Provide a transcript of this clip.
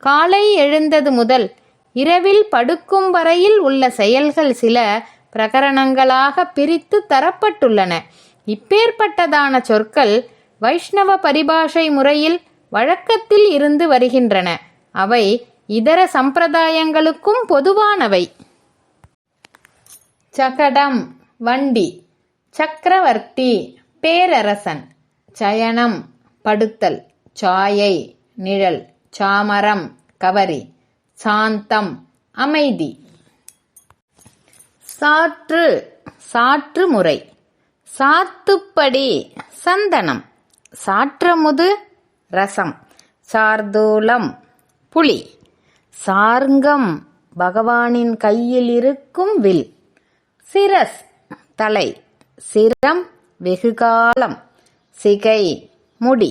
காலை எழுந்தது முதல் இரவில் படுக்கும் வரையில் உள்ள செயல்கள் சில பிரகரணங்களாக பிரித்து தரப்பட்டுள்ளன. இப்பேற்பட்டதான சொற்கள் வைஷ்ணவ பரிபாஷை முறையில் வழக்கத்தில் இருந்து வருகின்றன. அவை இதர சம்பிரதாயங்களுக்கும் பொதுவானவை. சகடம் வண்டி சக்கரவர்த்தி பேரரசன் சயனம் படுத்தல் சாயை நிழல். சாமரம் கவரி சாந்தம் அமைதி. சாற்று சாற்று முறை சாத்துப்படி சந்தனம். சாற்றமுது ரசம். சார்தூலம் புலி. சார்ங்கம் பகவானின் கையில் இருக்கும் வில். சிரஸ் தலை. சிரம் வெகுகாலம். சிகை முடி.